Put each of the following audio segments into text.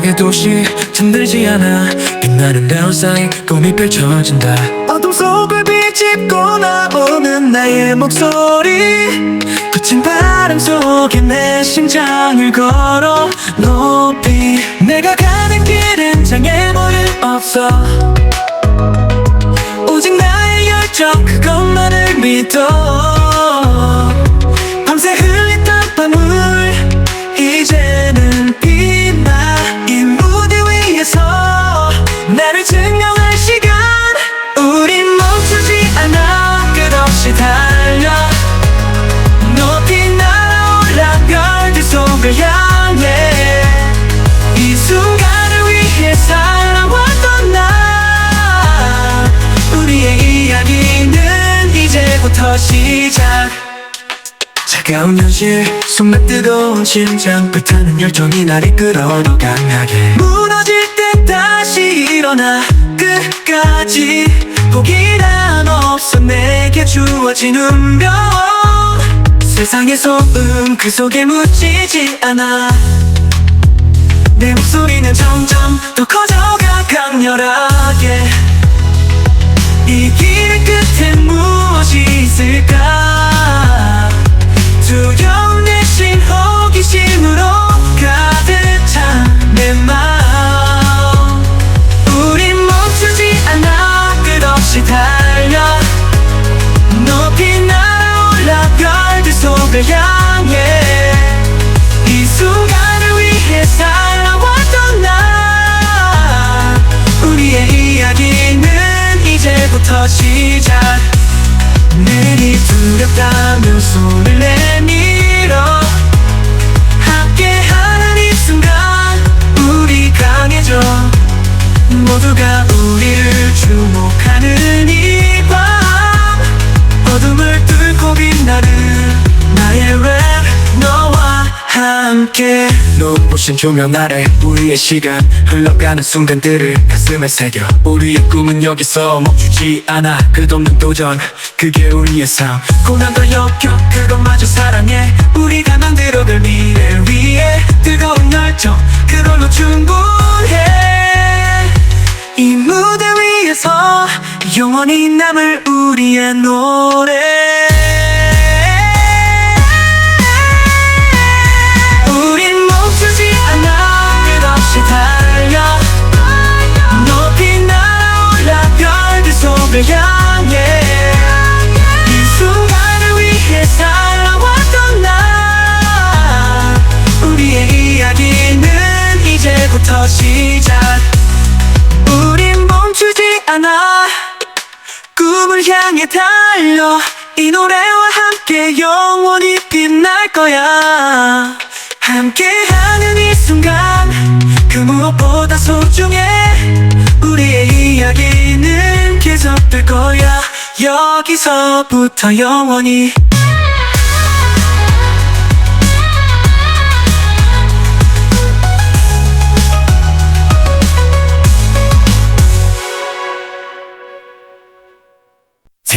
새벽의 도시 잠들지 않아. 빛나는 네온사인 꿈이 펼쳐진다. 어둠 속을 비집고 나오는 나의 목소리. 거친 바람 속에 내 심장을 걸어 높이. 내가 가는 길은 장애물은 없어. 오직 나의 열정 그것만을 믿어 시작. 차가운 현실 속내 뜨거운 심장 불타는 열정이 날 이끌어 더 강하게. 무너질 때 다시 일어나. 끝까지 포기란 없어. 내게 주어진 운명. 세상의 소음 그 속에 묻히지 않아. 내 목소리는 점점 더 커져가 강렬하 손을 내밀어. 함께하는 이 순간 우리 강해져. 모두가 우리를 주목하는 이 밤. 어둠을 뚫고 빛나는 나의 랩 너와 함께 눈부신 조명 아래 우리의 시간 흘러가는 순간들을 가슴에 새겨. 우리의 꿈은 여기서 멈추지 않아. 끝없는 도전 그게 우리의 삶. 고난도 역겨 그것마저 사랑해. 우리가 만들어갈 미래 위에 뜨거운 열정 그걸로 충분해. 이 무대 위에서 영원히 남을 우리의 노래 않아. 꿈을 향해 달려. 이 노래와 함께 영원히 빛날 거야. 함께하는 이 순간 그 무엇보다 소중해. 우리의 이야기는 계속될 거야. 여기서부터 영원히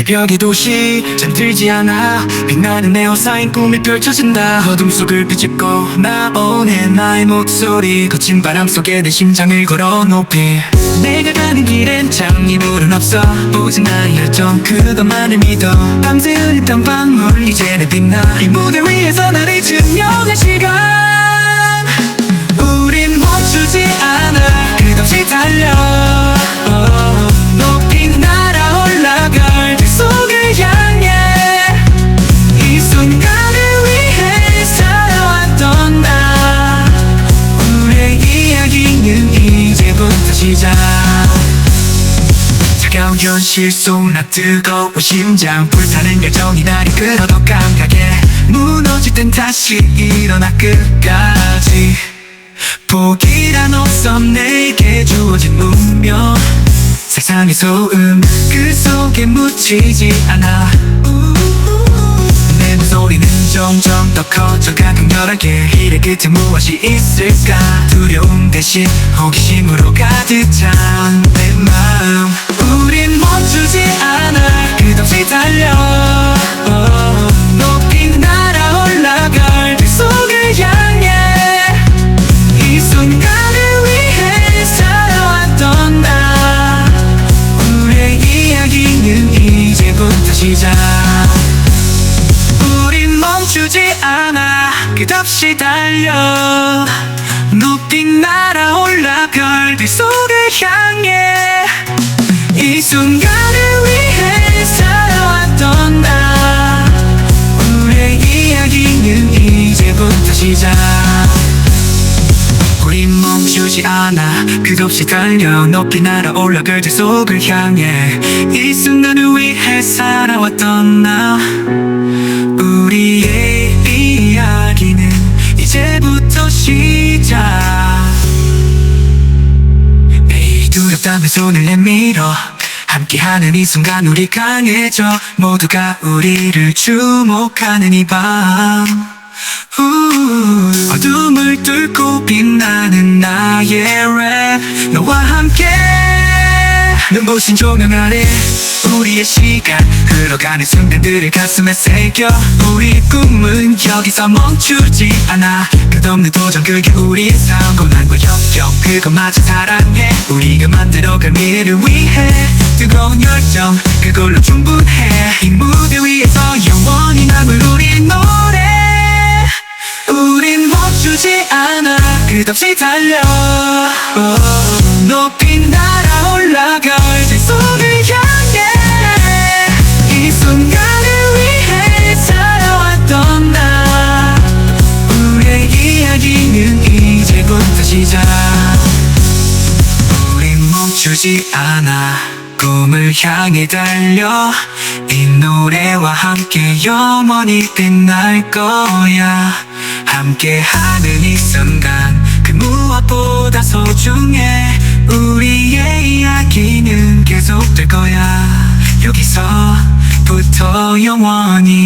새벽의 도시 잠들지 않아. 빛나는 네온사인 꿈이 펼쳐진다. 어둠 속을 비집고 나오는 나의 목소리 거친 바람 속에 내 심장을 걸어 높이. 내가 가는 길엔 장애물은 없어. 오직 나의 열정 그것만을 믿어. 밤새 흘렸던 방울 이제 내 빛나. 이 무대 위에서 나를 증명할 시간. 우린 멈추지 않아. 끝없이 달려 실속나 뜨거운 심장. 불타는 열정이 날 이끌어 더 강하게 무너질 땐 다시 일어나 끝까지. 포기란 없어 내게 주어진 운명. 세상의 소음 그 속에 묻히지 않아. 내 목소리는 점점 더 커져가 강렬하게 일의 끝에 무엇이 있을까? 두려움 대신 호기심으로 가득 찬 시작. 우린 멈추지 않아. 끝없이 달려. 높이 날아올라 별빛 속을 향해. 이 순간 멈추지 않아. 끝없이 달려 높이 날아올라 별들 속을 향해. 이 순간을 위해 살아왔던 나. 우리의 이야기는 이제부터 시작. 매일 두렵다면 손을 내밀어 함께하는 이 순간 우리 강해져. 모두가 우리를 주목하는 이밤 어둠을 뚫고 빛나는 나의 랩. 너와 함께. 눈부신 조명 아래 우리의 시간. 흘러가는 순간들을 가슴에 새겨. 우리 꿈은 여기서 멈추지 않아. 끝없는 도전 그게 우리의 삶. 고난과 역경 그것마저 사랑해. 우리가 만들어갈 미래를 위해 뜨거운 열정 그걸로 충분해. 이 무대 위에서 영원히 남을 우리 노래 멈추지 않아. 끝없이 달려. 오, 높이 날아올라 별들 속을 향해. 이 순간을 위해 살아왔던 나. 우리의 이야기는 이제부터 시작. 우린 멈추지 않아. 꿈을 향해 달려. 이 노래와 함께 영원히 빛날 거야 함께하는 이 순간 그 무엇보다 소중해. 우리의 이야기는 계속될 거야. 여기서부터 영원히